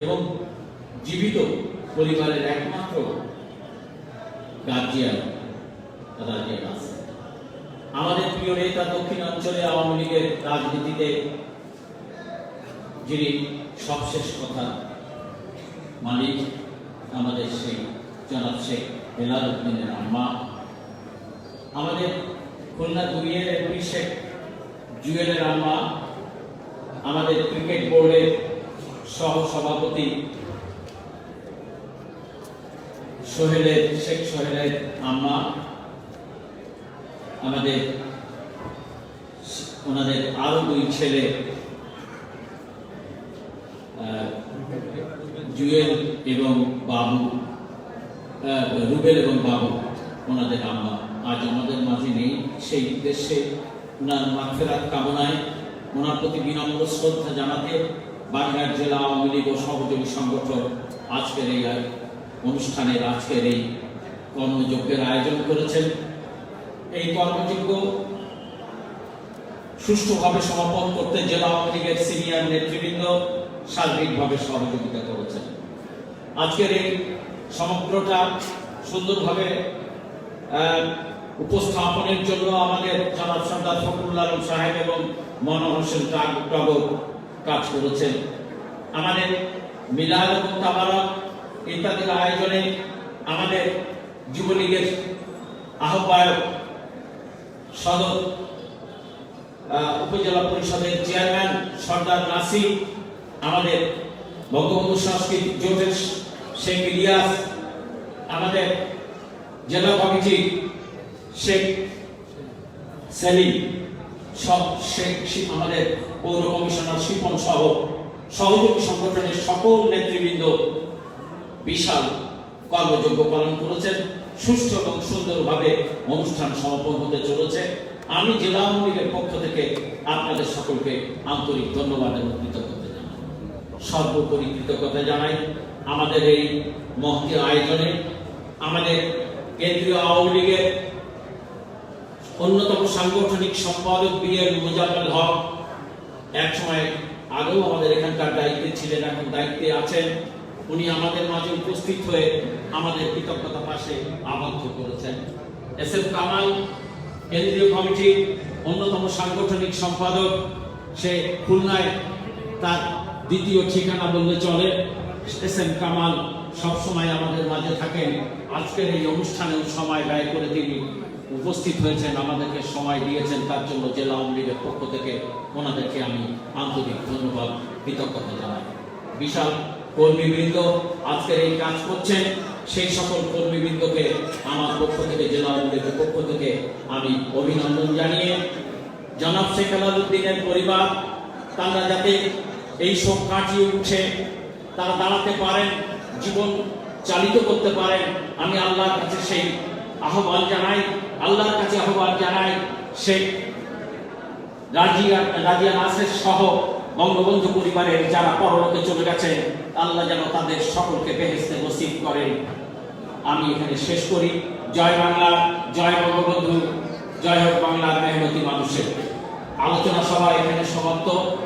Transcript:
এবং জীবিত পরিবারের একমাত্র গার্জিয়ান আমাদের প্রিয় নেতা দক্ষিণাঞ্চলে আওয়ামী লীগের রাজনীতিতে যিনি সবশেষ কথা মালিক, আমাদের সেই জনাব শেখ হেলাল উদ্দিনের আম্মা, আমাদের খুলনা দুইয়ের এমপি শেখ জুয়েলের আম্মা, আমাদের ক্রিকেট বোর্ডের সহ সভাপতি সোহেলের, শেখ সোহেলের আম্মা, আমাদের ওনাদের আরও দুই ছেলে জুয়েল এবং বাবু রুবেল এবং বাবু, ওনাদের আম্মা। আজ আমাদের মাঝে নেই, সেই উদ্দেশ্যে ওনার মাফেরাত কামনায় ওনার প্রতি বিনম্র শ্রদ্ধা জানাতে বাগেরহাট জেলা আওয়ামী লীগ ও সহযোগী সংগঠন আজকের এই অনুষ্ঠানের আজকের এই কর্মযজ্ঞের আয়োজন করেছেন। এই কর্মযজ্ঞ সুষ্ঠুভাবে সমাপন করতে জেলা আওয়ামী লীগের সিনিয়র নেতৃবৃন্দ সার্বিকভাবে সহযোগিতা করেছেন। আজকের এই সমগ্রটা সুন্দরভাবে উপস্থাপনের জন্য আমাদের জনাব সর্দার ফখরুল আলম সাহেব এবং মনোহর টাগ- টগর কাজ করেছেন। আমাদের মিলাদ এবং তাবারক ইত্যাদির আয়োজনে আমাদের যুবলীগের আহ্বায়ক সদর উপজেলা পরিষদের চেয়ারম্যান সর্দার নাসির, আমাদের বঙ্গবন্ধু সাংস্কৃতিক জোটের শেখ ইলিয়াস, আমাদের জেলা কমিটি শেখ সেলিম সব আমাদের পৌর কমিশনার শিপন সহ সহযোগী সংগঠনের সকল নেতৃবৃন্দ বিশাল কর্মযোগ্য পালন করেছেন। সুষ্ঠু এবং সুন্দরভাবে অনুষ্ঠান সমাপন হতে চলেছে। আমি জেলা আওয়ামী লীগের পক্ষ থেকে আপনাদের সকলকে আন্তরিক ধন্যবাদ এবং কৃতজ্ঞতা জানাই। সর্বোপরি কৃতজ্ঞতা জানাই আমাদের এই মহতি আয়োজনে। আমাদের কেন্দ্রীয় আওয়ামী লীগের অন্যতম সাংগঠনিক সম্পাদক বি এর মুজাম্মেল হক এক সময় আগেও আমাদের এখানকার দায়িত্বে ছিলেন, এখন দায়িত্বে আছেন। উনি আমাদের মাঝে উপস্থিত হয়ে আমাদের কৃতজ্ঞতা পাশে আবদ্ধ করেছেন। এস এফ কামাল, কেন্দ্রীয় কমিটির অন্যতম সাংগঠনিক সম্পাদক, সে খুলনায় তার দ্বিতীয় ঠিকানা বললে চলে। এস এম কামাল সবসময় আমাদের মাঝে থাকেন। আজকের এই অনুষ্ঠানেও সময় ব্যয় করে তিনি উপস্থিত হয়েছেন, আমাদেরকে সময় দিয়েছেন, তার জন্য জেলা আওয়ামী লীগের পক্ষ থেকে ওনাদেরকে আমি আন্তরিক ধন্যবাদ, কৃতজ্ঞতা জানাই। বিশাল কর্মীবৃন্দ আজকের এই কাজ করছেন, সেই সকল কর্মীবৃন্দকে আমার পক্ষ থেকে, জেলা আওয়ামী লীগের পক্ষ থেকে আমি অভিনন্দন জানিয়ে, জনাব শেখ আলাদুদ্দিনের পরিবার, তারা যাতে এই সব কাটিয়ে উঠে, তারা দাঁড়াতে পারেন, জীবন চালিত করতে পারেন, আমি আল্লাহর কাছে সেই আহ্বান জানাই। আল্লাহর কাছে আহ্বান জানাই শেখ রাজিয়া রাজিয়া নাসের সহ বঙ্গবন্ধু পরিবারের যারা পরলোকে চলে গেছে, আল্লাহ যেন তাদের সকলকে বেহেস্তে নসিব করেন। আমি এখানে শেষ করি। জয় বাংলা, জয় বঙ্গবন্ধু, জয় হোক বাংলার মেহনতি মানুষের। আলোচনা সভা এখানে সমাপ্ত।